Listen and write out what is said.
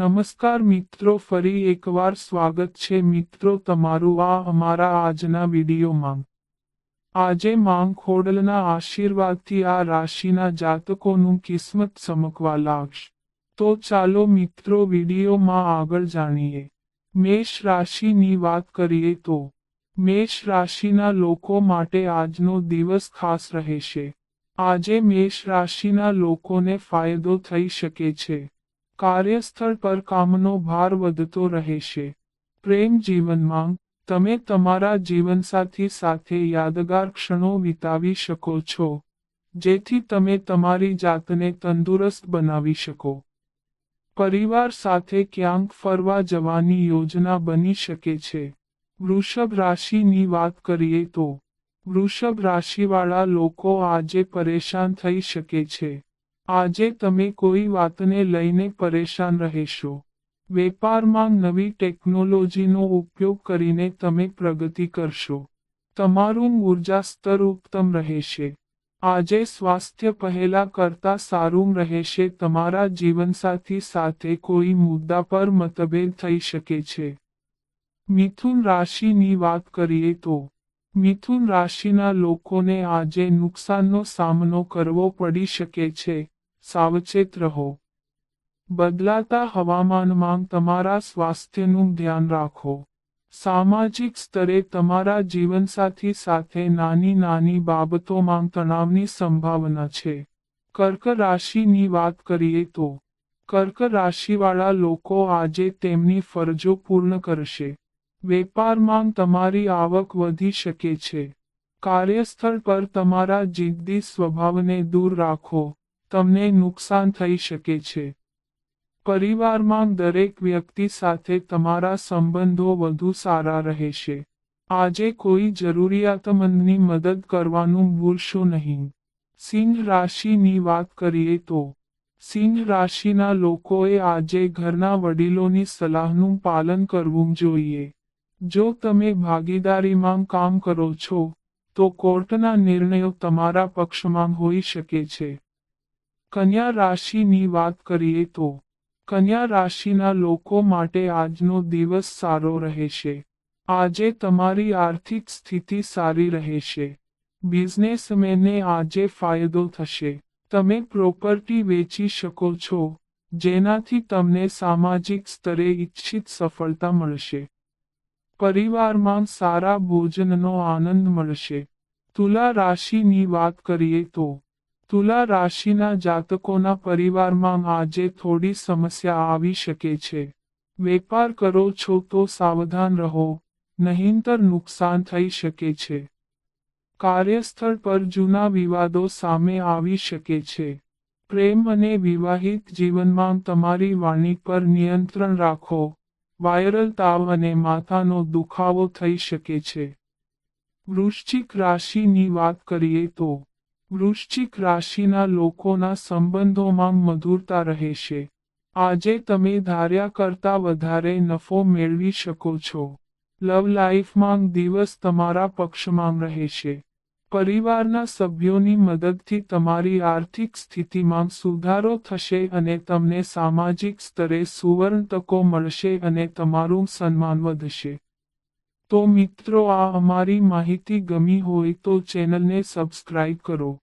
નમસ્કાર મિત્રો, ફરી એકવાર સ્વાગત છે મિત્રો તમારું આ અમારા આજના વિડીયોમાં. આજે માંગ ખોડલના આશીર્વાદથી આ રાશિના જાતકોનું કિસ્મત ચમકવા લાગશે. તો ચાલો મિત્રો વિડીયોમાં આગળ જાણીએ. મેષ રાશિની વાત કરીએ તો, મેષ રાશિના લોકો માટે આજનો દિવસ ખાસ રહેશે. આજે મેષ રાશિના લોકોને ફાયદો થઈ શકે છે. કાર્યસ્થળ પર કામનો ભાર વધતો રહેશે. પ્રેમ જીવનમાં, તમે તમારા જીવનસાથી સાથે યાદગાર ક્ષણો વિતાવી શકો છો, જેથી તમે તમારી જાતને તંદુરસ્ત બનાવી શકો. પરિવાર સાથે ક્યાંક ફરવા જવાની યોજના બની શકે છે. વૃષભ રાશિની વાત કરીએ તો, વૃષભ રાશિવાળા લોકો આજે પરેશાન થઈ શકે છે. આજે તમે કોઈ વાતને લઈને પરેશાન રહેશો. વેપારમાં નવી ટેકનોલોજીનો ઉપયોગ કરીને તમે પ્રગતિ કરશો. તમારું ઊર્જા સ્તર ઉત્તમ રહેશે. આજે સ્વાસ્થ્ય પહેલા કરતા સારું રહેશે. તમારા જીવનસાથી સાથે કોઈ મુદ્દા પર મતભેદ થઈ શકે છે. મિથુન રાશિની વાત કરીએ તો મિથુન રાશિના લોકોને આજે નુકસાનનો સામનો કરવો પડી શકે છે. સાવચેત રહો. બદલાતા હવામાનમાં તમારા સ્વાસ્થ્યનું ધ્યાન રાખો. સામાજિક સ્તરે તમારા જીવનસાથી સાથે નાની નાની બાબતોમાં તણાવની સંભાવના છે. કર્ક રાશિની વાત કરીએ તો, કર્ક રાશિવાળા લોકો આજે તેમની ફરજો પૂર્ણ કરશે. વેપારમાં તમારી આવક વધી શકે છે. કાર્યસ્થળ પર તમારા જિદ્દી સ્વભાવને દૂર રાખો. તમને નુકસાન થઈ શકે છે. પરિવારમાં દરેક વ્યક્તિ સાથે તમારા સંબંધો વધુ સારા રહેશે. આજે કોઈ જરૂરિયાતમંદની મદદ કરવાનું ભૂલશો નહીં. સિંહ રાશિની વાત કરીએ તો, સિંહ રાશિના લોકોએ આજે ઘરના વડીલોની સલાહનું પાલન કરવું જોઈએ. જો તમે ભાગીદારીમાં કામ કરો છો, તો કોર્ટના નિર્ણયો તમારા પક્ષમાં હોઈ શકે છે. કન્યા રાશિની વાત કરીએ તો, કન્યા રાશિના લોકો માટે આજનો દિવસ સારો રહેશે. આજે તમારી આર્થિક સ્થિતિ સારી રહેશે. બિઝનેસમેનને આજે ફાયદો થશે. તમે પ્રોપર્ટી વેચી શકો છો, જેનાથી તમને સામાજિક સ્તરે ઇચ્છિત સફળતા મળશે. પરિવારમાં સારા ભોજનનો આનંદ મળશે. તુલા રાશિની વાત કરીએ તો, તુલા રાશિના જાતકોના પરિવારમાં આજે થોડી સમસ્યા આવી શકે છે. વેપાર કરો છો તો સાવધાન રહો, નહીંતર નુકસાન થઈ શકે છે. કાર્યસ્થળ પર જૂના વિવાદો સામે આવી શકે છે. પ્રેમ અને વિવાહિત જીવનમાં તમારી વાણી પર નિયંત્રણ રાખો. વાયરલ તાવ અને માથાનો દુખાવો થઈ શકે છે. વૃશ્ચિક રાશિની વાત કરીએ તો, વૃશ્ચિક રાશિના લોકોના સંબંધોમાં મધુરતા રહેશે આજે તમે ધાર્યા કરતા વધારે નફો મેળવી શકો છો. લવ લાઈફમાં દિવસ તમારા પક્ષમાં રહેશે પરિવારના સભ્યોની મદદથી તમારી આર્થિક સ્થિતિમાં સુધારો થશે અને તમને સામાજિક સ્તરે સુવર્ણ તકો મળશે અને તમારું સન્માન વધશે. તો મિત્રો, આ અમારી માહિતી ગમી હોય તો ચેનલને સબસ્ક્રાઇબ કરો.